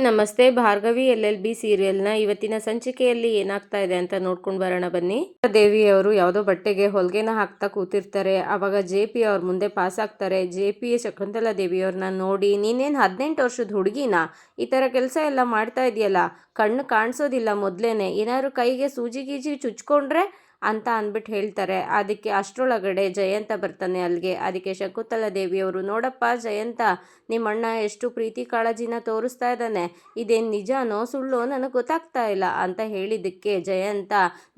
ನಮಸ್ತೆ, Bhargavi L L B ಸೀರಿಯಲ್ನ ಇವತ್ತಿನ ಸಂಚಿಕೆಯಲ್ಲಿ ಏನಾಗ್ತಾ ಇದೆ ಅಂತ ನೋಡ್ಕೊಂಡು ಬರೋಣ ಬನ್ನಿ. ದೇವಿಯವರು ಯಾವುದೋ ಬಟ್ಟೆಗೆ ಹೊಲಿಗೆನ ಹಾಕ್ತಾ ಕೂತಿರ್ತಾರೆ. ಅವಾಗ ಜೆ ಪಿ ಅವ್ರ ಮುಂದೆ ಪಾಸ್ ಆಗ್ತಾರೆ. ಜೆ ಪಿ ಶಕುಂತಲಾ ದೇವಿಯವ್ರನ್ನ ನೋಡಿ, ನೀನೇನು ಹದಿನೆಂಟು ವರ್ಷದ ಹುಡುಗಿನ? ಈ ಥರ ಕೆಲಸ ಎಲ್ಲ ಮಾಡ್ತಾ ಇದೆಯಲ್ಲ? ಕಣ್ಣು ಕಾಣಿಸೋದಿಲ್ಲ ಮೊದಲೇನೆ. ಏನಾದ್ರು ಕೈಗೆ ಸೂಜಿ ಗೀಜಿ ಚುಚ್ಕೊಂಡ್ರೆ ಅಂತ ಅಂದ್ಬಿಟ್ಟು ಹೇಳ್ತಾರೆ. ಅದಕ್ಕೆ ಅಷ್ಟರೊಳಗಡೆ ಜಯಂತ ಬರ್ತಾನೆ ಅಲ್ಲಿಗೆ. ಅದಕ್ಕೆ ಶಕುಂತಲಾ ದೇವಿಯವರು, ನೋಡಪ್ಪ ಜಯಂತ ನಿಮ್ಮ ಅಣ್ಣ ಎಷ್ಟು ಪ್ರೀತಿ ಕಾಳಜಿನ ತೋರಿಸ್ತಾ ಇದ್ದಾನೆ. ಇದೇನು ನಿಜನೋ ಸುಳ್ಳು ನನಗೆ ಗೊತ್ತಾಗ್ತಾ ಇಲ್ಲ ಅಂತ ಹೇಳಿದ್ದಕ್ಕೆ ಜಯಂತ,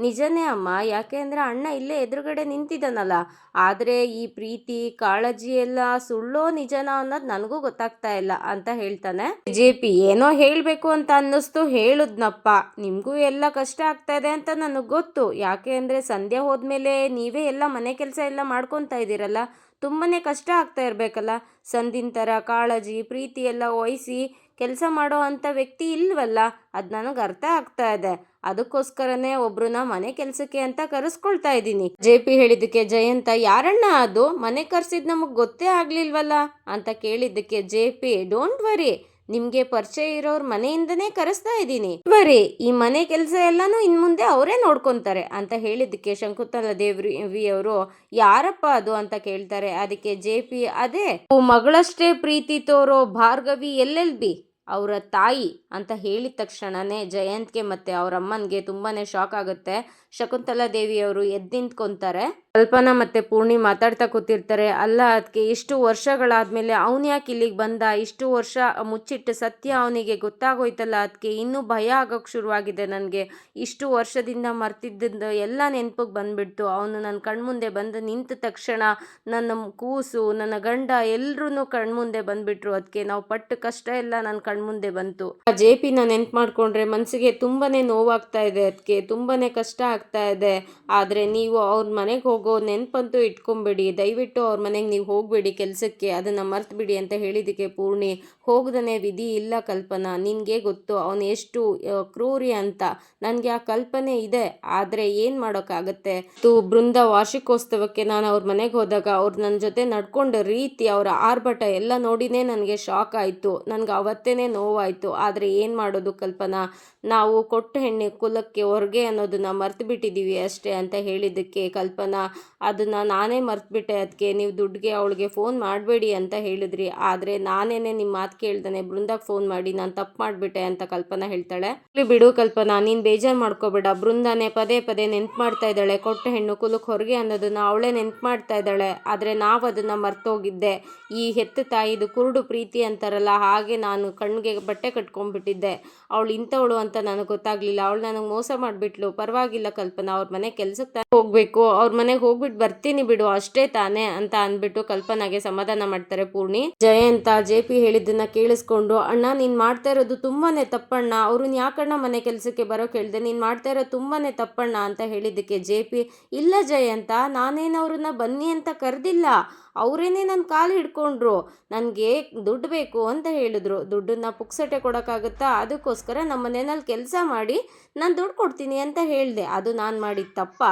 ನಿಜನೇ ಅಮ್ಮ, ಯಾಕೆ ಅಂದರೆ ಅಣ್ಣ ಇಲ್ಲೇ ಎದುರುಗಡೆ ನಿಂತಿದ್ದಾನಲ್ಲ. ಆದರೆ ಈ ಪ್ರೀತಿ, ಕಾಳಜಿ ಎಲ್ಲ ಸುಳ್ಳೋ ನಿಜನಾ ಅನ್ನೋದು ನನಗೂ ಗೊತ್ತಾಗ್ತಾ ಇಲ್ಲ ಅಂತ ಹೇಳ್ತಾನೆ. ಜೆ ಪಿ ಏನೋ ಹೇಳಬೇಕು ಅಂತ ಅನ್ನಿಸ್ತು, ಹೇಳುದ್ನಪ್ಪ. ನಿಮಗೂ ಎಲ್ಲ ಕಷ್ಟ ಆಗ್ತಾ ಇದೆ ಅಂತ ನನಗೆ ಗೊತ್ತು. ಯಾಕೆ ಅಂದರೆ ಸಂಧ್ಯಾ ಹೋದ್ಮೇಲೆ ನೀವೇ ಎಲ್ಲ ಮನೆ ಕೆಲಸ ಎಲ್ಲ ಮಾಡ್ಕೊತಾ ಇದ್ದೀರಲ್ಲ. ತುಂಬಾ ಕಷ್ಟ ಆಗ್ತಾ ಇರಬೇಕಲ್ಲ. ಸಂದಿನ ಥರ ಕಾಳಜಿ, ಪ್ರೀತಿ ಎಲ್ಲ ವಹಿಸಿ ಕೆಲಸ ಮಾಡೋ ಅಂಥ ವ್ಯಕ್ತಿ ಇಲ್ವಲ್ಲ? ಅದು ನನಗೆ ಅರ್ಥ ಆಗ್ತಾ ಇದೆ. ಅದಕ್ಕೋಸ್ಕರನೇ ಒಬ್ರನ್ನ ಮನೆ ಕೆಲಸಕ್ಕೆ ಅಂತ ಕರೆಸ್ಕೊಳ್ತಾ ಇದ್ದೀನಿ. ಜೆ ಪಿ ಹೇಳಿದ್ದಕ್ಕೆ ಜಯಂತ, ಯಾರಣ್ಣ ಅದು? ಮನೆ ಕರ್ಸಿದ್ ನಮಗೆ ಗೊತ್ತೇ ಆಗ್ಲಿಲ್ವಲ್ಲ? ಅಂತ ಕೇಳಿದ್ದಕ್ಕೆ ಜೆ ಪಿ ಡೋಂಟ್ ವರಿ ನಿಮ್ಗೆ ಪರಿಚಯ ಇರೋರ್ ಮನೆಯಿಂದನೇ ಕರೆಸ್ತಾ ಇದ್ದೀನಿ. ಬರೀ ಈ ಮನೆ ಕೆಲಸ ಎಲ್ಲಾನು ಇನ್ ಮುಂದೆ ಅವರೇ ನೋಡ್ಕೊಂತಾರೆ ಅಂತ ಹೇಳಿದ್ದಕ್ಕೆ ಶಂಕುತಲ ದೇವ್ರಿ ಅವರು ಯಾರಪ್ಪ ಅದು ಅಂತ ಕೇಳ್ತಾರೆ. ಅದಕ್ಕೆ ಜೆ ಪಿ ಅದೇ ಮಗಳಷ್ಟೇ ಪ್ರೀತಿ ತೋರೋ ಭಾರ್ಗವಿ ಎಲ್ಲೆಲ್ ಬಿ ಅವರ ತಾಯಿ? ಅಂತ ಹೇಳಿದ ತಕ್ಷಣನೇ ಜಯಂತ್ಗೆ ಮತ್ತೆ ಅವರ ಅಮ್ಮನಿಗೆ ತುಂಬಾನೇ ಶಾಕ್ ಆಗುತ್ತೆ. ಶಕುಂತಲಾ ದೇವಿಯವರು ಎದ್ದು ನಿಂತ್ಕೊಂತಾರೆ. ಕಲ್ಪನಾ ಮತ್ತೆ ಪೂರ್ಣಿ ಮಾತಾಡ್ತಾ ಕೂತಿರ್ತಾರೆ. ಅಲ್ಲ ಅದಕ್ಕೆ ಇಷ್ಟು ವರ್ಷಗಳಾದ್ಮೇಲೆ ಅವನು ಯಾಕೆ ಇಲ್ಲಿಗೆ ಬಂದ? ಇಷ್ಟು ವರ್ಷ ಮುಚ್ಚಿಟ್ಟು ಸತ್ಯ ಅವನಿಗೆ ಗೊತ್ತಾಗೋಯ್ತಲ್ಲ ಅದಕ್ಕೆ ಇನ್ನೂ ಭಯ ಆಗೋಕ್ಕೆ ಶುರುವಾಗಿದೆ ನನಗೆ. ಇಷ್ಟು ವರ್ಷದಿಂದ ಮರ್ತಿದ್ದ ಎಲ್ಲ ನೆನಪಿಗೆ ಬಂದ್ಬಿಡ್ತು. ಅವನು ನನ್ನ ಕಣ್ಮುಂದೆ ಬಂದು ನಿಂತ ತಕ್ಷಣ ನನ್ನ ಕೂಸು, ನನ್ನ ಗಂಡ ಎಲ್ಲರೂ ಕಣ್ಮುಂದೆ ಬಂದ್ಬಿಟ್ರು. ಅದಕ್ಕೆ ನಾವು ಪಟ್ಟ ಕಷ್ಟ ಎಲ್ಲ ನನ್ನ ಕಣ್ಮುಂದೆ ಬಂತು. ಆ ಜೆ ಪಿನ ನೆನ್ಪು ಮಾಡ್ಕೊಂಡ್ರೆ ಮನಸ್ಸಿಗೆ ತುಂಬಾನೇ ನೋವಾಗ್ತಾ ಇದೆ. ಅದಕ್ಕೆ ತುಂಬಾನೇ ಕಷ್ಟ ಆಗ್ತಾ ಇದೆ. ಆದರೆ ನೀವು ಅವ್ರ ಮನೆಗೆ ಹೋಗೋ ನೆನಪಂತೂ ಇಟ್ಕೊಂಬೇಡಿ. ದಯವಿಟ್ಟು ಅವ್ರ ಮನೆಗೆ ನೀವು ಹೋಗಬೇಡಿ ಕೆಲಸಕ್ಕೆ. ಅದನ್ನು ಮರ್ತುಬಿಡಿ ಅಂತ ಹೇಳಿದ್ದಕ್ಕೆ ಪೂರ್ಣಿ. ಹೋಗದನೆ ವಿಧಿ ಇಲ್ಲ ಕಲ್ಪನಾ. ನಿನಗೆ ಗೊತ್ತು, ಅವನು ಎಷ್ಟು ಕ್ರೂರಿ ಅಂತ. ನನಗೆ ಆ ಕಲ್ಪನೆ ಇದೆ. ಆದರೆ ಏನು ಮಾಡೋಕ್ಕಾಗತ್ತೆ? ತು ಬೃಂದ ವಾರ್ಷಿಕೋತ್ಸವಕ್ಕೆ ನಾನು ಅವ್ರ ಮನೆಗೆ ಹೋದಾಗ ಅವ್ರು ನನ್ನ ಜೊತೆ ನಡ್ಕೊಂಡ ರೀತಿ, ಅವರ ಆರ್ಭಟ ಎಲ್ಲ ನೋಡಿನೇ ನನಗೆ ಶಾಕ್ ಆಯಿತು. ನನಗೆ ಅವತ್ತೇ ನೋವಾಯಿತು. ಆದರೆ ಏನು ಮಾಡೋದು ಕಲ್ಪನಾ? ನಾವು ಕೊಟ್ಟ ಹೆಣ್ಣೆ ಕುಲಕ್ಕೆ ಹೊರಗೆ ಅನ್ನೋದನ್ನ ಮರ್ತು ಬಿಟ್ಟಿದ್ದೀವಿ ಅಷ್ಟೇ ಅಂತ ಹೇಳಿದ್ದಕ್ಕೆ ಕಲ್ಪನಾ, ಅದನ್ನು ನಾನೇ ಮರ್ತುಬಿಟ್ಟೆ ಅದಕ್ಕೆ ನೀವು ದುಡ್ಡಿಗೆ ಅವಳಿಗೆ ಫೋನ್ ಮಾಡಬೇಡಿ ಅಂತ ಹೇಳಿದ್ರಿ. ಆದರೆ ನಾನೇನೆ ನಿಮ್ಮ ಮಾತು ಕೇಳ್ದಾನೆ, ಬೃಂದಾಗೆ ಫೋನ್ ಮಾಡಿ ನಾನು ತಪ್ಪು ಮಾಡಿಬಿಟ್ಟೆ ಅಂತ ಕಲ್ಪನಾ ಹೇಳ್ತಾಳೆ. ಬಿಡು ಕಲ್ಪನಾ, ನೀನು ಬೇಜಾರು ಮಾಡ್ಕೋಬೇಡ. ಬೃಂದಾನೆ ಪದೇ ಪದೇ ನೆನ್ಪು ಮಾಡ್ತಾ ಇದ್ದಾಳೆ. ಕೊಟ್ಟ ಹೆಣ್ಣು ಕುಲಕ್ಕೆ ಹೊರಗೆ ಅನ್ನೋದನ್ನು ಅವಳೇ ನೆನ್ಪು ಮಾಡ್ತಾ ಇದ್ದಾಳೆ. ಆದರೆ ನಾವು ಅದನ್ನು ಮರ್ತೋಗಿದ್ದೆ. ಈ ಹೆತ್ತ ತಾಯಿದು ಕುರುಡು ಪ್ರೀತಿ ಅಂತಾರಲ್ಲ, ಹಾಗೆ ನಾನು ಕಣ್ಣಿಗೆ ಬಟ್ಟೆ ಕಟ್ಕೊಂಡ್ಬಿಟ್ಟಿದ್ದೆ. ಅವಳು ಇಂಥವಳು ಅಂತ ನನಗೆ ಗೊತ್ತಾಗ್ಲಿಲ್ಲ. ಅವಳು ನನಗೆ ಮೋಸ ಮಾಡಿಬಿಟ್ಲು. ಪರವಾಗಿಲ್ಲ ಕಲ್ಪನಾ, ಅವ್ರ ಮನೆ ಕೆಲ್ಸಕ್ಕೆ ಹೋಗ್ಬೇಕು. ಅವ್ರ ಮನೆಗೆ ಹೋಗ್ಬಿಟ್ಟು ಬರ್ತೀನಿ ಬಿಡು, ಅಷ್ಟೇ ತಾನೇ ಅಂತ ಅಂದ್ಬಿಟ್ಟು ಕಲ್ಪನಾಗೆ ಸಮಾಧಾನ ಮಾಡ್ತಾರೆ ಪೂರ್ಣಿ. ಜಯಂತ, ಜೆ ಪಿ ಹೇಳಿದ್ದನ್ನ ಕೇಳಿಸ್ಕೊಂಡು, ಅಣ್ಣ, ನೀನ್ ಮಾಡ್ತಾ ಇರೋದು ತುಂಬಾನೇ ತಪ್ಪಣ್ಣ. ಅವ್ರನ್ನ ಯಾಕಣ್ಣ ಮನೆ ಕೆಲಸಕ್ಕೆ ಬರೋಕೆ ಹೇಳ್ದೆ? ನೀನ್ ಮಾಡ್ತಾ ಇರೋದು ತುಂಬಾನೇ ತಪ್ಪಣ್ಣ ಅಂತ ಹೇಳಿದ್ದಕ್ಕೆ ಜೆ ಪಿ, ಇಲ್ಲ ಜಯಂತ, ನಾನೇನು ಅವ್ರನ್ನ ಬನ್ನಿ ಅಂತ ಕರೆದಿಲ್ಲ. ಅವರೇನೆ ನನ್ನ ಕಾಲು ಹಿಡ್ಕೊಂಡ್ರು, ನನಗೆ ದುಡ್ಡು ಬೇಕು ಅಂತ ಹೇಳಿದ್ರು. ದುಡ್ಡನ್ನ ಪುಕ್ಸಟೆ ಕೊಡೋಕ್ಕಾಗುತ್ತಾ? ಅದಕ್ಕೋಸ್ಕರ ನಮ್ಮ ಮನೆಯಲ್ಲಿ ಕೆಲಸ ಮಾಡಿ ನಾನು ದುಡ್ಡು ಕೊಡ್ತೀನಿ ಅಂತ ಹೇಳಿದೆ. ಅದು ನಾನು ಮಾಡಿದ ತಪ್ಪ?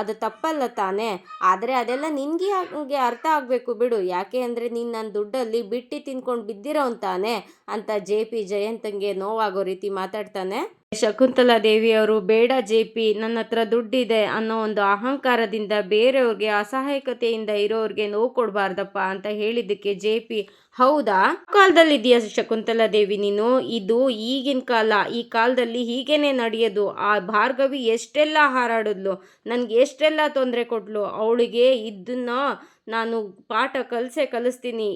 ಅದು ತಪ್ಪಲ್ಲ ತಾನೇ? ಆದರೆ ಅದೆಲ್ಲ ನಿನಗೆ ಹಾಗೆ ಅರ್ಥ ಆಗಬೇಕು ಬಿಡು. ಯಾಕೆ ಅಂದರೆ ನೀನು ನನ್ನ ದುಡ್ಡಲ್ಲಿ ಬಿಟ್ಟು ತಿನ್ಕೊಂಡು ಬಿದ್ದಿರೋ ತಾನೆ? ಅಂತ ಜೆ ಪಿ ಜಯಂತಂಗೆ ನೋವಾಗೋ ರೀತಿ ಮಾತಾಡ್ತಾನೆ. ಶಕುಂತಲಾ ದೇವಿಯವರು, ಬೇಡ ಜೆ ಪಿ ನನ್ನ ಹತ್ರ ದುಡ್ಡಿದೆ ಅನ್ನೋ ಒಂದು ಅಹಂಕಾರದಿಂದ ಬೇರೆಯವ್ರಿಗೆ ಅಸಹಾಯಕತೆಯಿಂದ ಇರೋರಿಗೆ ನೋವು ಕೊಡಬಾರ್ದಪ್ಪ ಅಂತ ಹೇಳಿದ್ದಕ್ಕೆ ಜೆ ಪಿ ಹೌದಾ? ಕಾಲದಲ್ಲಿ ಇದೆಯಾ ಶಕುಂತಲಾ ದೇವಿ ನೀನು? ಇದು ಈಗಿನ ಕಾಲ, ಈ ಕಾಲದಲ್ಲಿ ಹೀಗೇನೆ ನಡೆಯೋದು. ಆ ಭಾರ್ಗವಿ ಎಷ್ಟೆಲ್ಲ ಹಾರಾಡಿದ್ಲು, ನನಗೆ ಎಷ್ಟೆಲ್ಲ ತೊಂದರೆ ಕೊಟ್ಲು, ಅವಳಿಗೆ ಇದನ್ನ ನಾನು ಪಾಠ ಕಲಿಸೇ ಕಲಿಸ್ತೀನಿ.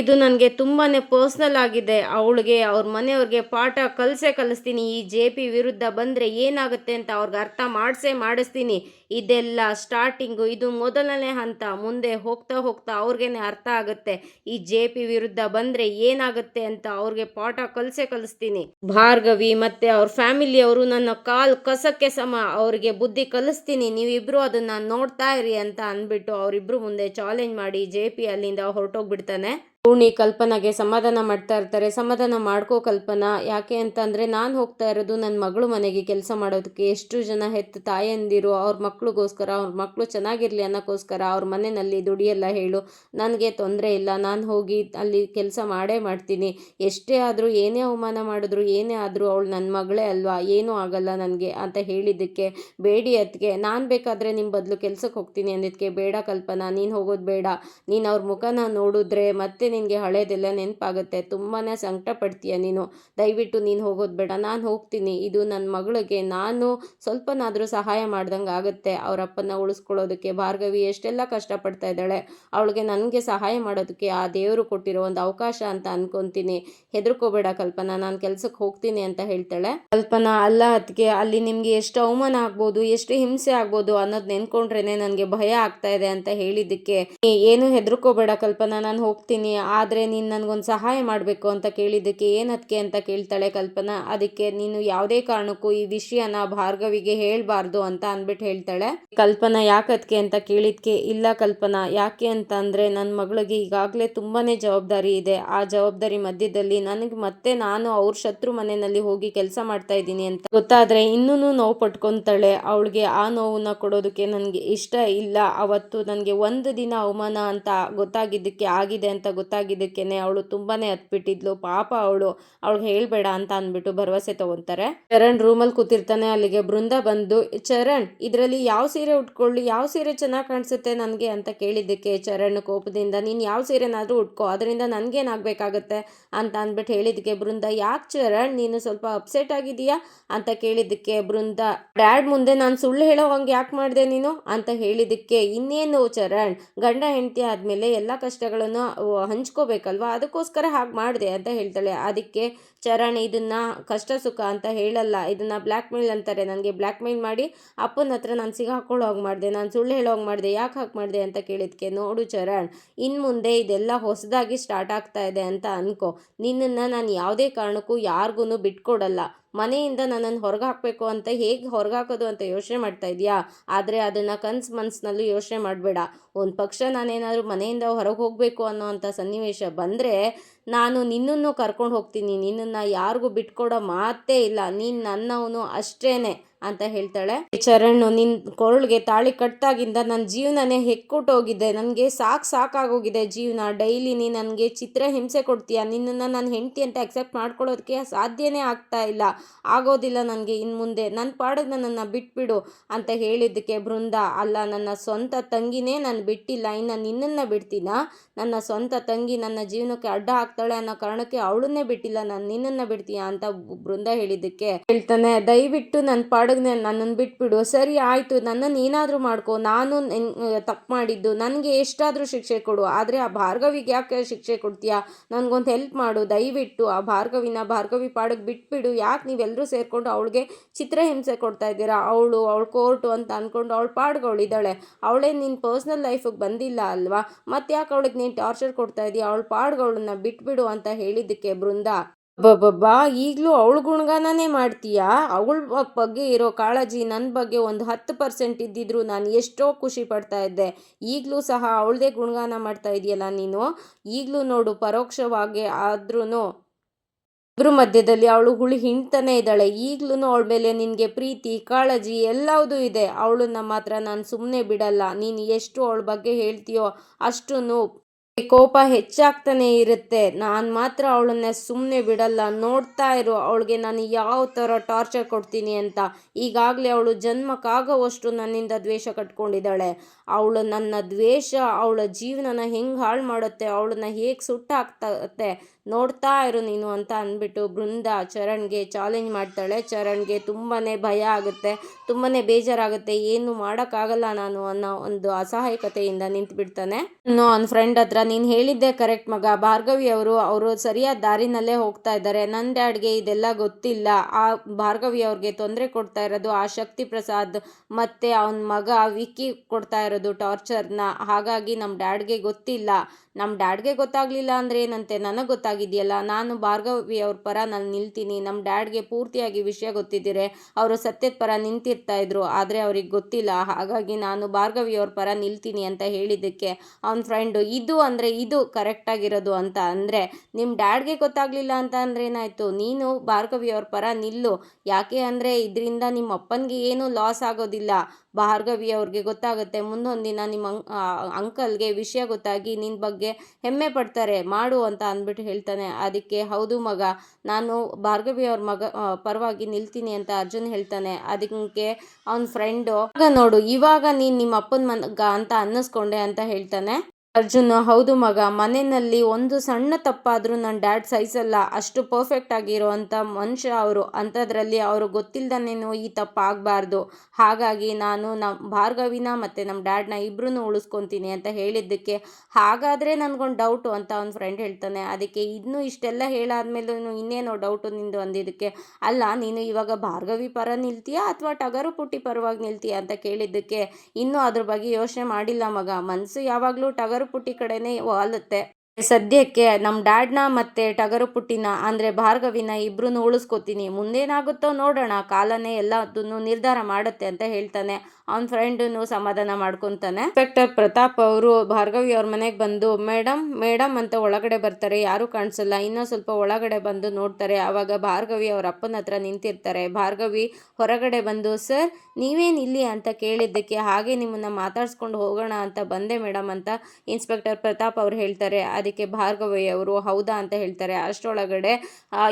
ಇದು ನನಗೆ ತುಂಬಾ ಪರ್ಸ್ನಲ್ ಆಗಿದೆ. ಅವಳಿಗೆ, ಅವ್ರ ಮನೆಯವ್ರಿಗೆ ಪಾಠ ಕಲಿಸೇ ಕಲಿಸ್ತೀನಿ. ಈ ಜೆ ಪಿ ವಿರುದ್ಧ ಬಂದರೆ ಏನಾಗುತ್ತೆ ಅಂತ ಅವ್ರಿಗೆ ಅರ್ಥ ಮಾಡಿಸೇ ಮಾಡಿಸ್ತೀನಿ. ಇದೆಲ್ಲ ಸ್ಟಾರ್ಟಿಂಗು ಇದು ಮೊದಲನೇ ಹಂತ. ಮುಂದೆ ಹೋಗ್ತಾ ಹೋಗ್ತಾ ಅವ್ರಿಗೇನೆ ಅರ್ಥ ಆಗುತ್ತೆ. ಈ ಜೆ ಪಿ ವಿರುದ್ಧ ಬಂದರೆ ಏನಾಗುತ್ತೆ ಅಂತ ಅವ್ರಿಗೆ ಪಾಠ ಕಲಿಸೇ ಕಲಿಸ್ತೀನಿ. ಭಾರ್ಗವಿ ಮತ್ತು ಅವ್ರ ಫ್ಯಾಮಿಲಿ ಅವರು ನನ್ನ ಕಾಲ್ ಕಸಕ್ಕೆ ಸಮ. ಅವರಿಗೆ ಬುದ್ಧಿ ಕಲಿಸ್ತೀನಿ. ನೀವಿಬ್ರು ಅದನ್ನು ನೋಡ್ತಾ ಇರಿ ಅಂತ ಅಂದ್ಬಿಟ್ಟು ಅವರಿಬ್ರು ಮುಂದೆ ಚಾಲೆಂಜ್ ಮಾಡಿ ಜೆ ಪಿ ಅಲ್ಲಿಂದ ಹೊರಟೋಗ್ಬಿಡ್ತಾನೆ. ಪೂರ್ಣಿ ಕಲ್ಪನಾಗೆ ಸಮಾಧಾನ ಮಾಡ್ತಾ ಇರ್ತಾರೆ. ಸಮಾಧಾನ ಮಾಡ್ಕೋ ಕಲ್ಪನಾ. ಯಾಕೆ ಅಂತಂದರೆ ನಾನು ಹೋಗ್ತಾ ಇರೋದು ನನ್ನ ಮಗಳು ಮನೆಗೆ ಕೆಲಸ ಮಾಡೋದಕ್ಕೆ. ಎಷ್ಟು ಜನ ಹೆತ್ತು ತಾಯಂದಿರು, ಅವ್ರ ಮಕ್ಳಿಗೋಸ್ಕರ, ಅವ್ರ ಮಕ್ಕಳು ಚೆನ್ನಾಗಿರಲಿ ಅನ್ನೋಕ್ಕೋಸ್ಕರ ಅವ್ರ ಮನೆಯಲ್ಲಿ ದುಡಿಯೆಲ್ಲ ಹೇಳು. ನನಗೆ ತೊಂದರೆ ಇಲ್ಲ. ನಾನು ಹೋಗಿ ಅಲ್ಲಿ ಕೆಲಸ ಮಾಡೇ ಮಾಡ್ತೀನಿ. ಎಷ್ಟೇ ಆದರೂ ಏನೇ ಅವಮಾನ ಮಾಡಿದ್ರು, ಏನೇ ಆದರೂ ಅವಳು ನನ್ನ ಮಗಳೇ ಅಲ್ವಾ? ಏನೂ ಆಗಲ್ಲ ನನಗೆ ಅಂತ ಹೇಳಿದ್ದಕ್ಕೆ ಬೇಡಿ ಅದಕ್ಕೆ ನಾನು ಬೇಕಾದರೆ ನಿಮ್ಮ ಬದಲು ಕೆಲಸಕ್ಕೆ ಹೋಗ್ತೀನಿ ಅಂದಿದ್ದಕ್ಕೆ, ಬೇಡ ಕಲ್ಪನಾ, ನೀನು ಹೋಗೋದು ಬೇಡ. ನೀನು ಅವ್ರ ಮುಖನ ನೋಡಿದ್ರೆ ಮತ್ತೆ ನಿನಗೆ ಹಳೇದೆಲ್ಲ ನೆನಪಾಗುತ್ತೆ. ತುಂಬಾ ಸಂಕಟ ಪಡ್ತೀಯ ನೀನು. ದಯವಿಟ್ಟು ನೀನು ಹೋಗೋದು ಬೇಡ. ನಾನು ಹೋಗ್ತೀನಿ. ಇದು ನನ್ನ ಮಗಳಿಗೆ. ನಾನು ಸ್ವಲ್ಪನಾದರೂ ಸಹಾಯ ಮಾಡ್ದಂಗೆ ಆಗುತ್ತೆ. ಅವ್ರ ಅಪ್ಪನ ಉಳಿಸ್ಕೊಳ್ಳೋದಕ್ಕೆ ಭಾರ್ಗವಿ ಎಷ್ಟೆಲ್ಲ ಕಷ್ಟಪಡ್ತಾ ಇದ್ದಾಳೆ. ಅವಳಿಗೆ ನನಗೆ ಸಹಾಯ ಮಾಡೋದಕ್ಕೆ ಆ ದೇವರು ಕೊಟ್ಟಿರೋ ಒಂದು ಅವಕಾಶ ಅಂತ ಅನ್ಕೊಂತೀನಿ. ಹೆದರ್ಕೋಬೇಡ ಕಲ್ಪನಾ. ನಾನು ಕೆಲಸಕ್ಕೆ ಹೋಗ್ತೀನಿ ಅಂತ ಹೇಳ್ತಾಳೆ. ಕಲ್ಪನಾ, ಅಲ್ಲ ಅದಕ್ಕೆ ಅಲ್ಲಿ ನಿಮಗೆ ಎಷ್ಟು ಅವಮಾನ ಆಗ್ಬೋದು, ಎಷ್ಟು ಹಿಂಸೆ ಆಗ್ಬೋದು ಅನ್ನೋದು ನೆನ್ಕೊಂಡ್ರೇನೆ ನನಗೆ ಭಯ ಆಗ್ತಾ ಇದೆ ಅಂತ ಹೇಳಿದ್ದಕ್ಕೆ. ಏನು ಹೆದರ್ಕೋಬೇಡ ಕಲ್ಪನಾ. ನಾನು ಹೋಗ್ತೀನಿ. ಆದರೆ ನೀನು ನನಗೊಂದು ಸಹಾಯ ಮಾಡಬೇಕು ಅಂತ ಕೇಳಿದ್ದಕ್ಕೆ ಏನದಕ್ಕೆ ಅಂತ ಕೇಳ್ತಾಳೆ ಕಲ್ಪನಾ. ಅದಕ್ಕೆ ನೀನು ಯಾವುದೇ ಕಾರಣಕ್ಕೂ ಈ ವಿಷಯನ ಭಾರ್ಗವಿಗೆ ಹೇಳಬಾರ್ದು ಅಂತ ಅಂದ್ಬಿಟ್ಟು ಹೇಳ್ತಾಳೆ. ಕಲ್ಪನಾ ಯಾಕದಕ್ಕೆ ಅಂತ ಕೇಳಿದ್ಕೆ ಇಲ್ಲ ಕಲ್ಪನಾ. ಯಾಕೆ ಅಂತ ಅಂದರೆ ನನ್ನ ಮಗಳಿಗೆ ಈಗಾಗಲೇ ತುಂಬಾ ಜವಾಬ್ದಾರಿ ಇದೆ. ಆ ಜವಾಬ್ದಾರಿ ಮಧ್ಯದಲ್ಲಿ ನನಗೆ ಮತ್ತೆ ನಾನು ಅವ್ರ ಶತ್ರು ಮನೆಯಲ್ಲಿ ಹೋಗಿ ಕೆಲಸ ಮಾಡ್ತಾ ಇದ್ದೀನಿ ಅಂತ ಗೊತ್ತಾದರೆ ಇನ್ನೂ ನೋವು ಪಟ್ಕೊತಾಳೆ. ಅವಳಿಗೆ ಆ ನೋವನ್ನ ಕೊಡೋದಕ್ಕೆ ನನಗೆ ಇಷ್ಟ ಇಲ್ಲ. ಅವತ್ತು ನನಗೆ ಒಂದು ದಿನ ಅವಮಾನ ಅಂತ ಗೊತ್ತಾಗಿದ್ದಕ್ಕೆ ಆಗಿದೆ ಅಂತ ಗೊತ್ತಾಗಿದ್ದಕ್ಕೇನೆ ಅವಳು ತುಂಬಾನೇ ಹತ್ಬಿಟ್ಟಿದ್ಲು ಪಾಪ ಅವಳು. ಅವಳಿಗೆ ಹೇಳ್ಬೇಡ ಅಂತ ಅಂದ್ಬಿಟ್ಟು ಭರವಸೆ ತಗೊಂತಾರೆ. ಚರಣ್ ರೂಮಲ್ಲಿ ಕೂತಿರ್ತಾನೆ. ಅಲ್ಲಿಗೆ ಬೃಂದ ಬಂದು, ಚರಣ್, ಇದರಲ್ಲಿ ಯಾವ ಸೀರೆ ಉಟ್ಕೊಳ್ಳಿ? ಯಾವ ಸೀರೆ ಚೆನ್ನಾಗಿ ಕಾಣಿಸುತ್ತೆ ನನಗೆ? ಅಂತ ಕೇಳಿದ್ದಕ್ಕೆ ಚರಣ್ ಕೋಪದಿಂದ, ನೀನು ಯಾವ ಸೀರೆನಾದರೂ ಉಟ್ಕೋ. ಅದರಿಂದ ನನಗೇನಾಗಬೇಕಾಗತ್ತೆ ಅಂತ ಅಂದ್ಬಿಟ್ಟು ಹೇಳಿದ್ದಕ್ಕೆ ಬೃಂದ, ಯಾಕೆ ಚರಣ್? ನೀನು ಸ್ವಲ್ಪ ಅಪ್ಸೆಟ್ ಆಗಿದೀಯಾ ಅಂತ ಕೇಳಿದ್ದಕ್ಕೆ ಬೃಂದ, ಡ್ಯಾಡ್ ಮುಂದೆ ನಾನು ಸುಳ್ಳು ಹೇಳೋ ಹಂಗೆ ಯಾಕೆ ಮಾಡಿದೆ ನೀನು? ಅಂತ ಹೇಳಿದ್ದಕ್ಕೆ, ಇನ್ನೇನು ಚರಣ್? ಗಂಡ, ಹೆಂಡತಿ ಆದಮೇಲೆ ಎಲ್ಲ ಕಷ್ಟಗಳನ್ನು ಹಂಚ್ಕೋಬೇಕಲ್ವಾ? ಅದಕ್ಕೋಸ್ಕರ ಹಾಗೆ ಮಾಡಿದೆ ಅಂತ ಹೇಳ್ತಾಳೆ. ಅದಕ್ಕೆ ಚರಣ್ ಇದನ್ನ ಕಷ್ಟ ಸುಖ ಅಂತ ಹೇಳಲ್ಲ. ಇದನ್ನ ಬ್ಲ್ಯಾಕ್ ಮೇಲ್ ಅಂತಾರೆ. ನನಗೆ ಬ್ಲ್ಯಾಕ್ ಮೇಲ್ ಮಾಡಿ ಅಪ್ಪನ ಹತ್ರ ನಾನು ಸಿಗಾಕೊಳ್ಳೋ ಹೋಗಿ ಮಾಡಿದೆ. ನಾನು ಸುಳ್ಳು ಹೇಳೋ ಹೋಗಿ ಮಾಡಿದೆ. ಯಾಕೆ ಹಾಗೆ ಮಾಡಿದೆ ಅಂತ ಕೇಳಿದ್ಕೆ, ನೋಡು ಚರಣ್ ಇನ್ನು ಮುಂದೆ ಇದೆಲ್ಲ ಹೊಸದಾಗಿ ಸ್ಟಾರ್ಟ್ ಆಗ್ತಾ ಇದೆ ಅಂತ ಅನ್ಕೋ. ನಿನ್ನನ್ನು ನಾನು ಯಾವುದೇ ಕಾರಣಕ್ಕೂ ಯಾರಿಗೂ ಬಿಟ್ಕೊಡಲ್ಲ. ಮನೆಯಿಂದ ನನ್ನನ್ನು ಹೊರಗೆ ಹಾಕಬೇಕು ಅಂತ ಹೇಗೆ ಹೊರಗೆ ಹಾಕೋದು ಅಂತ ಯೋಚನೆ ಮಾಡ್ತಾ ಇದೆಯಾ? ಆದರೆ ಅದನ್ನು ಕನ್ಸು ಮನಸ್ಸಿನಲ್ಲೂ ಯೋಚನೆ ಮಾಡಬೇಡ. ಒಂದು ಪಕ್ಷ ನಾನೇನಾದರೂ ಮನೆಯಿಂದ ಹೊರಗೆ ಹೋಗಬೇಕು ಅನ್ನೋ ಅಂಥ ಸನ್ನಿವೇಶ ಬಂದರೆ ನಾನು ನಿನ್ನನ್ನು ಕರ್ಕೊಂಡು ಹೋಗ್ತೀನಿ. ನಿನ್ನನ್ನು ಯಾರಿಗೂ ಬಿಟ್ಕೊಡೋ ಮಾತೇ ಇಲ್ಲ. ನೀನು ನನ್ನವನು ಅಷ್ಟೇ ಅಂತ ಹೇಳ್ತಾಳೆ. ಚರಣ್ ನಿನ್ನ ಕೊರಳಿಗೆ ತಾಳಿ ಕಟ್ಟಾಗಿಂದ ನನ್ನ ಜೀವನನೇ ಹೆಕ್ಕುಟ್ಟೋಗಿದೆ ನನಗೆ ಸಾಕು ಸಾಕಾಗೋಗಿದೆ ಜೀವನ. ಡೈಲಿ ನೀ ನನಗೆ ಚಿತ್ರ ಹಿಂಸೆ ಕೊಡ್ತೀಯ? ನಿನ್ನನ್ನು ನಾನು ಹೆಂಡತಿ ಅಂತ ಅಕ್ಸೆಪ್ಟ್ ಮಾಡ್ಕೊಳ್ಳೋದಕ್ಕೆ ಸಾಧ್ಯನೇ ಆಗ್ತಾ ಇಲ್ಲ. ಆಗೋದಿಲ್ಲ ನನಗೆ ಇನ್ನು ಮುಂದೆ ನನ್ನ ಪಾಡಿಗೆ ನನ್ನನ್ನು ಬಿಟ್ಬಿಡು ಅಂತ ಹೇಳಿದ್ದಕ್ಕೆ ಬೃಂದ. ಅಲ್ಲ, ನನ್ನ ಸ್ವಂತ ತಂಗಿನೇ ನಾನು ಬಿಟ್ಟಿಲ್ಲ. ಇನ್ನು ನಿನ್ನನ್ನು ಬಿಡ್ತೀನ? ನನ್ನ ಸ್ವಂತ ತಂಗಿ ನನ್ನ ಜೀವನಕ್ಕೆ ಅಡ್ಡ ಹಾಕ್ತಾಳೆ ಅನ್ನೋ ಕಾರಣಕ್ಕೆ ಅವಳನ್ನೇ ಬಿಟ್ಟಿಲ್ಲ, ನಾನು ನಿನ್ನನ್ನ ಬಿಡ್ತೀಯ ಅಂತ ಬೃಂದ ಹೇಳಿದ್ದಕ್ಕೆ ಹೇಳ್ತಾನೆ. ದಯವಿಟ್ಟು ನನ್ನ ಪಾಡಗ್ನೆ ನನ್ನನ್ನು ಬಿಟ್ಬಿಡು. ಸರಿ ಆಯಿತು ನನ್ನನ್ನು ಏನಾದರೂ ಮಾಡ್ಕೊ. ನಾನು ತಪ್ಪು ಮಾಡಿದ್ದು. ನನಗೆ ಎಷ್ಟಾದರೂ ಶಿಕ್ಷೆ ಕೊಡು. ಆದರೆ ಆ ಭಾರ್ಗವಿಗೆ ಯಾಕೆ ಶಿಕ್ಷೆ ಕೊಡ್ತೀಯ? ನನಗೊಂದು ಹೆಲ್ಪ್ ಮಾಡು. ದಯವಿಟ್ಟು ಆ ಭಾರ್ಗವಿನ, ಭಾರ್ಗವಿ ಪಾಡಗ್ ಬಿಟ್ಬಿಡು. ಯಾಕೆ ನೀವೆಲ್ಲರೂ ಸೇರಿಕೊಂಡು ಅವಳಿಗೆ ಚಿತ್ರಹಿಂಸೆ ಕೊಡ್ತಾ ಇದ್ದೀರಾ? ಅವಳು ಅವಳು ಕೋರ್ಟು ಅಂತ ಅಂದ್ಕೊಂಡು ಅವಳು ಪಾಡ್ಗೆ ಅವಳಿದ್ದಾಳೆ. ಅವಳೇ ನಿನ್ನ ಪರ್ಸ್ನಲ್ ಲೈಫಿಗೆ ಬಂದಿಲ್ಲ ಅಲ್ವಾ? ಮತ್ತೆ ಯಾಕೆ ಅವಳಿಗೆ ನೀನು ಟಾರ್ಚರ್ ಕೊಡ್ತಾ ಇದೀಯ? ಅವಳು ಪಾಡ್ಗಳನ್ನ ಬಿಟ್ಬಿಡು ಅಂತ ಹೇಳಿದ್ದಕ್ಕೆ ಬೃಂದ, ಬಬ್ಬಬ್ಬಾ, ಈಗಲೂ ಅವಳು ಗುಣಗಾನನೇ ಮಾಡ್ತೀಯಾ? ಅವಳ ಬಗ್ಗೆ ಇರೋ ಕಾಳಜಿ ನನ್ನ ಬಗ್ಗೆ ಒಂದು ಹತ್ತು ಪರ್ಸೆಂಟ್ ಇದ್ದಿದ್ರು ನಾನು ಎಷ್ಟೋ ಖುಷಿ ಪಡ್ತಾ ಇದ್ದೆ. ಈಗಲೂ ಸಹ ಅವಳದೇ ಗುಣಗಾನ ಮಾಡ್ತಾ ಇದೆಯಲ್ಲ ನೀನು? ಈಗಲೂ ನೋಡು, ಪರೋಕ್ಷವಾಗಿ ಆದ್ರೂ ಇಬ್ಬರು ಮಧ್ಯದಲ್ಲಿ ಅವಳು ಹುಳಿ ಹಿಂಡ್ತಾನೆ ಇದ್ದಾಳೆ. ಈಗಲೂ ಅವಳ ಮೇಲೆ ನಿನಗೆ ಪ್ರೀತಿ, ಕಾಳಜಿ ಎಲ್ಲವುದೂ ಇದೆ. ಅವಳನ್ನ ಮಾತ್ರ ನಾನು ಸುಮ್ಮನೆ ಬಿಡಲ್ಲ. ನೀನು ಎಷ್ಟು ಅವಳ ಬಗ್ಗೆ ಹೇಳ್ತೀಯೋ ಅಷ್ಟು ಕೋಪ ಹೆಚ್ಚಾಗ್ತಾನೆ ಇರುತ್ತೆ. ನಾನು ಮಾತ್ರ ಅವಳನ್ನ ಸುಮ್ಮನೆ ಬಿಡಲ್ಲ. ನೋಡ್ತಾ ಇರು, ಅವಳಿಗೆ ನಾನು ಯಾವ ಥರ ಟಾರ್ಚರ್ ಕೊಡ್ತೀನಿ ಅಂತ. ಈಗಾಗಲೇ ಅವಳು ಜನ್ಮಕ್ಕಾಗೋವಷ್ಟು ನನ್ನಿಂದ ದ್ವೇಷ ಕಟ್ಕೊಂಡಿದ್ದಾಳೆ. ಅವಳು ನನ್ನ ದ್ವೇಷ, ಅವಳ ಜೀವನನ ಹೆಂಗೆ ಹಾಳು ಮಾಡುತ್ತೆ, ಅವಳನ್ನ ಹೇಗೆ ಸುಟ್ಟಾಕ್ತತ್ತೆ ನೋಡ್ತಾ ಇರು ನೀನು ಅಂತ ಅಂದ್ಬಿಟ್ಟು ಬೃಂದ ಚರಣ್ಗೆ ಚಾಲೆಂಜ್ ಮಾಡ್ತಾಳೆ. ಚರಣ್ಗೆ ತುಂಬಾ ಭಯ ಆಗುತ್ತೆ ತುಂಬಾ ಬೇಜಾರಾಗುತ್ತೆ. ಏನು ಮಾಡೋಕ್ಕಾಗಲ್ಲ ನಾನು ಅನ್ನೋ ಒಂದು ಅಸಹಾಯಕತೆಯಿಂದ ನಿಂತು ಬಿಡ್ತಾನೆ ಇನ್ನು ಅವ್ನ ಫ್ರೆಂಡ್ ಹತ್ರ, ನೀನು ಹೇಳಿದ್ದೆ ಕರೆಕ್ಟ್ ಮಗ. ಭಾರ್ಗವಿ ಅವರು ಅವರು ಸರಿಯಾದ ದಾರಿನಲ್ಲೇ ಹೋಗ್ತಾ ಇದ್ದಾರೆ. ನನ್ನ ಡ್ಯಾಡ್ಗೆ ಇದೆಲ್ಲ ಗೊತ್ತಿಲ್ಲ. ಆ ಭಾರ್ಗವಿ ಅವ್ರಿಗೆ ತೊಂದರೆ ಕೊಡ್ತಾ ಇರೋದು, ಆ ಶಕ್ತಿ ಪ್ರಸಾದ್ ಮತ್ತು ಅವನ ಮಗ ವಿಕ್ಕಿ ಕೊಡ್ತಾ ಇರೋದು ಟಾರ್ಚರ್ನ ಹಾಗಾಗಿ ನಮ್ಮ ಡ್ಯಾಡ್ಗೆ ಗೊತ್ತಿಲ್ಲ. ನಮ್ಮ ಡ್ಯಾಡ್ಗೆ ಗೊತ್ತಾಗಲಿಲ್ಲ ಅಂದರೆ ಏನಂತೆ? ನನಗೆ ಗೊತ್ತಾಗಿದೆಯಲ್ಲ ನಾನು ಭಾರ್ಗವಿ ಅವ್ರ ಪರ ನಾನು ನಿಲ್ತೀನಿ. ನಮ್ಮ ಡ್ಯಾಡ್ಗೆ ಪೂರ್ತಿಯಾಗಿ ವಿಷಯ ಗೊತ್ತಿದ್ದರೆ ಅವರು ಸತ್ಯದ ಪರ ನಿಂತಿರ್ತಾ ಇದ್ರು. ಆದರೆ ಅವ್ರಿಗೆ ಗೊತ್ತಿಲ್ಲ. ಹಾಗಾಗಿ ನಾನು ಭಾರ್ಗವಿ ಅವ್ರ ಪರ ನಿಲ್ತೀನಿ ಅಂತ ಹೇಳಿದ್ದಕ್ಕೆ ಅವನ ಫ್ರೆಂಡು ಇದು ಅಂದರೆ ಇದು ಕರೆಕ್ಟಾಗಿರೋದು ಅಂತ ಅಂದರೆ ನಿಮ್ಮ ಡ್ಯಾಡ್ಗೆ ಗೊತ್ತಾಗಲಿಲ್ಲ ಅಂತ ಅಂದರೆ ಏನಾಯಿತು? ನೀನು ಭಾರ್ಗವಿ ಅವ್ರ ಪರ ನಿಲ್ಲು. ಯಾಕೆ ಅಂದರೆ ಇದರಿಂದ ನಿಮ್ಮ ಅಪ್ಪನಿಗೆ ಏನೂ ಲಾಸ್ ಆಗೋದಿಲ್ಲ. ಭಾರ್ಗವಿ ಅವ್ರಿಗೆ ಗೊತ್ತಾಗುತ್ತೆ. ಮುಂದೊಂದು ದಿನ ನಿಮ್ಮ ಅಂಕ್ ಅಂಕಲ್ಗೆ ವಿಷಯ ಗೊತ್ತಾಗಿ ನಿನ್ನ ಬಗ್ಗೆ ಹೆಮ್ಮೆ ಪಡ್ತಾರೆ, ಮಾಡು ಅಂತ ಅಂದ್ಬಿಟ್ಟು ಹೇಳ್ತಾನೆ. ಅದಕ್ಕೆ, ಹೌದು ಮಗ, ನಾನು ಭಾರ್ಗವಿ ಅವ್ರ ಮಗ ಪರವಾಗಿ ನಿಲ್ತೀನಿ ಅಂತ ಅರ್ಜುನ್ ಹೇಳ್ತಾನೆ. ಅದಕ್ಕೆ ಅವನ ಫ್ರೆಂಡು ಆಗ ನೋಡು, ಇವಾಗ ನೀನು ನಿಮ್ಮ ಅಪ್ಪನ ಮಗ ಅಂತ ಅನ್ನಿಸ್ಕೊಂಡೆ ಅಂತ ಹೇಳ್ತಾನೆ. ಅರ್ಜುನ್, ಹೌದು ಮಗ. ಮನೆಯಲ್ಲಿ ಒಂದು ಸಣ್ಣ ತಪ್ಪಾದರೂ ನನ್ನ ಡ್ಯಾಡ್ ಸಹಿಸಲ್ಲ. ಅಷ್ಟು ಪರ್ಫೆಕ್ಟ್ ಆಗಿರೋವಂಥ ಮನುಷ್ಯ ಅವರು. ಅಂಥದ್ರಲ್ಲಿ ಅವರು ಗೊತ್ತಿಲ್ಲದನ್ನೇನು ಈ ತಪ್ಪು ಆಗಬಾರ್ದು. ಹಾಗಾಗಿ ನಾನು ನಮ್ಮ ಭಾರ್ಗವಿನ ಮತ್ತು ನಮ್ಮ ಡ್ಯಾಡ್ನ ಇಬ್ಬರೂ ಉಳಿಸ್ಕೊತೀನಿ ಅಂತ ಹೇಳಿದ್ದಕ್ಕೆ ಹಾಗಾದರೆ ನನಗೊಂದು ಡೌಟು ಅಂತ ಅವ್ನ ಫ್ರೆಂಡ್ ಹೇಳ್ತಾನೆ. ಅದಕ್ಕೆ ಇನ್ನೂ ಇಷ್ಟೆಲ್ಲ ಹೇಳಾದ್ಮೇಲೂ ಇನ್ನೇನೋ ಡೌಟು ನಿಂದು ಅಂದಿದ್ದಕ್ಕೆ ಅಲ್ಲ, ನೀನು ಇವಾಗ ಭಾರ್ಗವಿ ಪರ ನಿಲ್ತೀಯಾ ಅಥವಾ ಟಗರು ಪುಟ್ಟಿ ಪರವಾಗಿ ನಿಲ್ತೀಯಾ ಅಂತ ಕೇಳಿದ್ದಕ್ಕೆ ಇನ್ನೂ ಅದ್ರ ಬಗ್ಗೆ ಯೋಚನೆ ಮಾಡಿಲ್ಲ ಮಗ. ಮನಸ್ಸು ಯಾವಾಗಲೂ ಟಗರು ಪುಟ್ಟಿ ಕಡೆನೇ ವಾಲುತ್ತೆ. ಸದ್ಯಕ್ಕೆ ನಮ್ಮ ಡ್ಯಾಡ್ನ ಮತ್ತೆ ಟಗರು ಪುಟ್ಟಿನ ಅಂದರೆ ಭಾರ್ಗವಿನ ಇಬ್ರು ಉಳಿಸ್ಕೋತೀನಿ ಮುಂದೇನಾಗುತ್ತೋ ನೋಡೋಣ, ಕಾಲನೇ ಎಲ್ಲದನ್ನು ನಿರ್ಧಾರ ಮಾಡುತ್ತೆ ಅಂತ ಹೇಳ್ತಾನೆ. ಅವನ ಫ್ರೆಂಡನ್ನು ಸಮಾಧಾನ ಮಾಡ್ಕೊತಾನೆ. ಇನ್ಸ್ಪೆಕ್ಟರ್ ಪ್ರತಾಪ್ ಅವರು, ಭಾರ್ಗವಿ ಅವ್ರ ಮನೆಗೆ ಬಂದು ಮೇಡಮ್ ಮೇಡಮ್ ಅಂತ ಒಳಗಡೆ ಬರ್ತಾರೆ, ಯಾರೂ ಕಾಣಿಸಲ್ಲ, ಇನ್ನೂ ಸ್ವಲ್ಪ ಒಳಗಡೆ ಬಂದು ನೋಡ್ತಾರೆ, ಆವಾಗ ಭಾರ್ಗವಿ ಅವ್ರ ಅಪ್ಪನ ಹತ್ರ ನಿಂತಿರ್ತಾರೆ. ಭಾರ್ಗವಿ ಹೊರಗಡೆ ಬಂದು, ಸರ್, ನೀವೇನು ಇಲ್ಲಿ ಅಂತ ಕೇಳಿದ್ದಕ್ಕೆ ಹಾಗೆ ನಿಮ್ಮನ್ನು ಮಾತಾಡ್ಸ್ಕೊಂಡು ಹೋಗೋಣ ಅಂತ ಬಂದೆ ಮೇಡಮ್ ಅಂತ ಇನ್ಸ್ಪೆಕ್ಟರ್ ಪ್ರತಾಪ್ ಅವ್ರು ಹೇಳ್ತಾರೆ. ಅದಕ್ಕೆ ಭಾರ್ಗವಿ ಅವರು, ಹೌದಾ ಅಂತ ಹೇಳ್ತಾರೆ. ಅಷ್ಟರೊಳಗಡೆ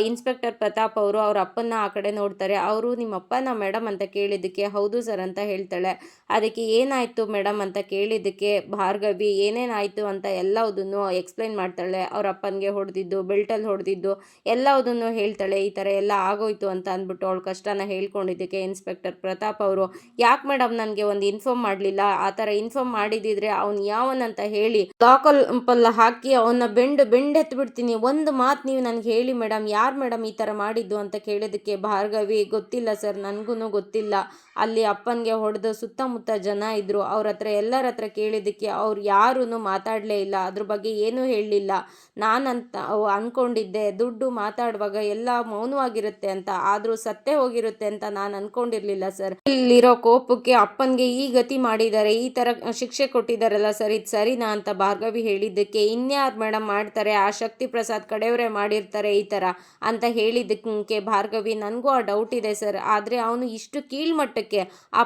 ಇನ್ಸ್ಪೆಕ್ಟರ್ ಪ್ರತಾಪ್ ಅವರು ಅವ್ರ ಅಪ್ಪನ ಆ ಕಡೆ ನೋಡ್ತಾರೆ. ಅವರು ನಿಮ್ಮ ಅಪ್ಪನ ಮೇಡಮ್ ಅಂತ ಕೇಳಿದ್ದಕ್ಕೆ ಹೌದು, ಸರ್ ಅಂತ ಹೇಳ್ತಾಳೆ. ಅದಕ್ಕೆ ಏನಾಯಿತು ಮೇಡಮ್ ಅಂತ ಕೇಳಿದ್ದಕ್ಕೆ ಭಾರ್ಗವಿ, ಏನೇನಾಯಿತು ಅಂತ ಎಲ್ಲವುದನ್ನು ಎಕ್ಸ್ಪ್ಲೈನ್ ಮಾಡ್ತಾಳೆ. ಅವ್ರ ಅಪ್ಪನಿಗೆ ಹೊಡೆದಿದ್ದು ಬೆಲ್ಟಲ್ಲಿ ಹೊಡೆದಿದ್ದು ಎಲ್ಲವುದನ್ನು ಹೇಳ್ತಾಳೆ. ಈ ಥರ ಎಲ್ಲ ಆಗೋಯ್ತು ಅಂತ ಅಂದ್ಬಿಟ್ಟು ಅವಳು ಕಷ್ಟನ ಹೇಳ್ಕೊಂಡಿದ್ದಕ್ಕೆ ಇನ್ಸ್ಪೆಕ್ಟರ್ ಪ್ರತಾಪ್ ಅವರು, ಯಾಕೆ ಮೇಡಮ್ ನನಗೆ ಒಂದು ಇನ್ಫಾರ್ಮ್ ಮಾಡಲಿಲ್ಲ? ಆ ಥರ ಇನ್ಫಾರ್ಮ್ ಮಾಡಿದಿದ್ರೆ ಅವ್ನು ಯಾವನಂತ ಹೇಳಿ ಲಾಕಲ್ ಹಾಕಿ ಅವನ್ನ ಬೆಂಡು ಬೆಂಡೆತ್ಬಿಡ್ತೀನಿ. ಒಂದು ಮಾತು ನೀವು ನನಗೆ ಹೇಳಿ ಮೇಡಮ್ ಯಾರು ಮೇಡಮ್ ಈ ಥರ ಮಾಡಿದ್ದು? ಅಂತ ಕೇಳಿದಕ್ಕೆ ಭಾರ್ಗವಿ, ಗೊತ್ತಿಲ್ಲ ಸರ್ ನನಗೂ ಗೊತ್ತಿಲ್ಲ. ಅಲ್ಲಿ ಅಪ್ಪನಿಗೆ ಹೊಡೆದು ಸುತ್ತಮುತ್ತ ಜನ ಇದ್ದರು ಅವ್ರ ಹತ್ರ ಎಲ್ಲರ ಹತ್ರ ಕೇಳಿದ್ದಕ್ಕೆ ಅವ್ರು ಯಾರೂ ಮಾತಾಡಲೇ ಇಲ್ಲ. ಅದ್ರ ಬಗ್ಗೆ ಏನೂ ಹೇಳಲಿಲ್ಲ. ನಾನಂತ ಅಂದ್ಕೊಂಡಿದ್ದೆ ದುಡ್ಡು ಮಾತಾಡುವಾಗ ಎಲ್ಲ ಮೌನವಾಗಿರುತ್ತೆ ಅಂತ. ಆದರೂ ಸತ್ತೇ ಹೋಗಿರುತ್ತೆ ಅಂತ ನಾನು ಅಂದ್ಕೊಂಡಿರಲಿಲ್ಲ ಸರ್. ಇಲ್ಲಿರೋ ಕೋಪಕ್ಕೆ ಅಪ್ಪನಿಗೆ ಈ ಗತಿ ಮಾಡಿದ್ದಾರೆ, ಈ ಥರ ಶಿಕ್ಷೆ ಕೊಟ್ಟಿದ್ದಾರಲ್ಲ ಸರ್, ಇದು ಸರಿನಾ ಅಂತ ಭಾರ್ಗವಿ ಹೇಳಿದ್ದಕ್ಕೆ ಇನ್ಯಾರು ಮೇಡಮ್ ಮಾಡ್ತಾರೆ, ಆ ಶಕ್ತಿ ಪ್ರಸಾದ್ ಕಡೆಯವರೇ ಮಾಡಿರ್ತಾರೆ ಈ ಥರ ಅಂತ ಹೇಳಿದ್ದಕ್ಕೆ ಭಾರ್ಗವಿ, ನನಗೂ ಆ ಡೌಟ್ ಇದೆ ಸರ್. ಆದರೆ ಅವನು ಇಷ್ಟು ಕೀಳ್ಮಟ್ಟಕ್ಕೆ ಆ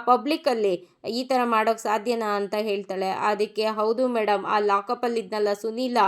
ಪಬ್ಲಿಕ್ಕಲ್ಲಿ ಈ ಥರ ಮಾಡೋಕ್ಕೆ ಸಾಧ್ಯನಾ ಅಂತ ಹೇಳ್ತಾಳೆ. ಅದಕ್ಕೆ ಹೌದು ಮೇಡಮ್ ಆ ಲಾಕಪ್ಪಲ್ಲಿ ಇದ್ನಲ್ಲ ಸುನೀಲ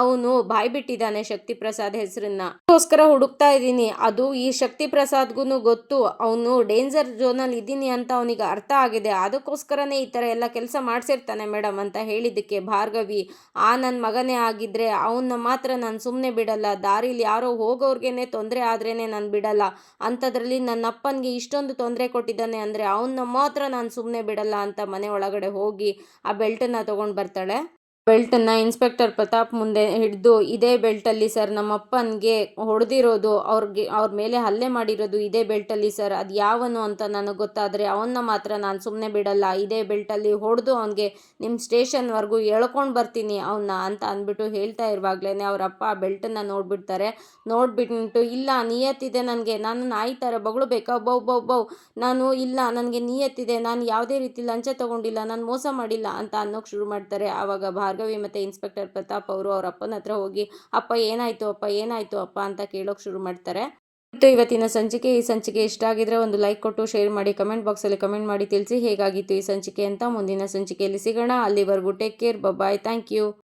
ಅವನು ಬಾಯ್ಬಿಟ್ಟಿದ್ದಾನೆ ಶಕ್ತಿ ಪ್ರಸಾದ್ ಹೆಸರನ್ನ. ಅದಕ್ಕೋಸ್ಕರ ಹುಡುಕ್ತಾ ಇದ್ದೀನಿ. ಅದು ಈ ಶಕ್ತಿ ಪ್ರಸಾದ್ಗೂ ಗೊತ್ತು. ಅವನು ಡೇಂಜರ್ ಝೋನಲ್ಲಿ ಇದ್ದೀನಿ ಅಂತ ಅವನಿಗೆ ಅರ್ಥ ಆಗಿದೆ. ಅದಕ್ಕೋಸ್ಕರನೇ ಈ ಥರ ಎಲ್ಲ ಕೆಲಸ ಮಾಡಿಸಿರ್ತಾನೆ ಮೇಡಮ್ ಅಂತ ಹೇಳಿದ್ದಕ್ಕೆ ಭಾರ್ಗವಿ. ಆ ನನ್ನ ಮಗನೇ ಆಗಿದ್ರೆ ಅವನ್ನ ಮಾತ್ರ ನಾನು ಸುಮ್ಮನೆ ಬಿಡಲ್ಲ. ದಾರಿಲಿ ಯಾರೋ ಹೋಗೋರ್ಗೇನೆ ತೊಂದರೆ ಆದ್ರೇ ನಾನು ಬಿಡಲ್ಲ. ಅಂಥದ್ರಲ್ಲಿ ನನ್ನ ಅಪ್ಪನಿಗೆ ಇಷ್ಟೊಂದು ತೊಂದರೆ ಕೊಟ್ಟಿದ್ದಾನೆ ಅಂದರೆ ಅವನ್ನ ಮಾತ್ರ ನಾನು ಸುಮ್ಮನೆ ಬಿಡಲ್ಲ ಅಂತ ಮನೆ ಒಳಗಡೆ ಹೋಗಿ ಆ ಬೆಲ್ಟನ್ನು ತೊಗೊಂಡು ಬರ್ತಾಳೆ. ಬೆಲ್ಟನ್ನು ಇನ್ಸ್ಪೆಕ್ಟರ್ ಪ್ರತಾಪ್ ಮುಂದೆ ಹಿಡಿದು, ಇದೇ ಬೆಲ್ಟಲ್ಲಿ ಸರ್, ನಮ್ಮಪ್ಪನಿಗೆ ಹೊಡೆದಿರೋದು, ಅವ್ರಿಗೆ, ಅವ್ರ ಮೇಲೆ ಹಲ್ಲೆ ಮಾಡಿರೋದು ಇದೇ ಬೆಲ್ಟಲ್ಲಿ ಸರ್. ಅದು ಯಾವನು ಅಂತ ನನಗೆ ಗೊತ್ತಾದರೆ ಅವನ್ನ ಮಾತ್ರ ನಾನು ಸುಮ್ಮನೆ ಬಿಡಲ್ಲ. ಇದೇ ಬೆಲ್ಟಲ್ಲಿ ಹೊಡೆದು ಅವನಿಗೆ ನಿಮ್ಮ ಸ್ಟೇಷನ್ವರೆಗೂ ಎಳ್ಕೊಂಡು ಬರ್ತೀನಿ ಅವನ್ನ ಅಂತ ಅಂದ್ಬಿಟ್ಟು ಹೇಳ್ತಾ ಇರುವಾಗಲೇ ಅವರಪ್ಪ ಆ ಬೆಲ್ಟನ್ನು ನೋಡಿಬಿಡ್ತಾರೆ. ನೋಡಿಬಿಟ್ಟು ಇಲ್ಲ, ನಿಯತ್ತಿದೆ ನನಗೆ. ನಾನು ನಾಯಿ ಥರ ಬೇಕಾ ಬೌ ಬೌ ಬೌ. ನಾನು ಇಲ್ಲ, ನನಗೆ ನಿಯತ್ತಿದೆ. ನಾನು ಯಾವುದೇ ರೀತಿ ಲಂಚ ತೊಗೊಂಡಿಲ್ಲ, ನಾನು ಮೋಸ ಮಾಡಿಲ್ಲ ಅಂತ ಅನ್ನೋಕೆ ಶುರು ಮಾಡ್ತಾರೆ. ಆವಾಗ ಭಾರ್ಗವಿ ಮತ್ತು ಇನ್ಸ್ಪೆಕ್ಟರ್ ಪ್ರತಾಪ್ ಅವರು ಅವ್ರ ಅಪ್ಪನ ಹತ್ರ ಹೋಗಿ, ಅಪ್ಪ, ಏನಾಯಿತು? ಅಪ್ಪ ಏನಾಯಿತು? ಅಪ್ಪ ಅಂತ ಕೇಳೋಕೆ ಶುರು ಮಾಡ್ತಾರೆ. ಮತ್ತು ಇವತ್ತಿನ ಸಂಚಿಕೆ, ಈ ಸಂಚಿಕೆ ಇಷ್ಟ ಆಗಿದ್ರೆ ಒಂದು ಲೈಕ್ ಕೊಟ್ಟು, ಶೇರ್ ಮಾಡಿ, ಕಮೆಂಟ್ ಬಾಕ್ಸಲ್ಲಿ ಕಮೆಂಟ್ ಮಾಡಿ ತಿಳಿಸಿ ಹೇಗಾಗಿತ್ತು ಈ ಸಂಚಿಕೆ ಅಂತ ಮುಂದಿನ ಸಂಚಿಕೆಯಲ್ಲಿ ಸಿಗೋಣ. ಅಲ್ಲಿವರೆಗೂ take care bye thank you.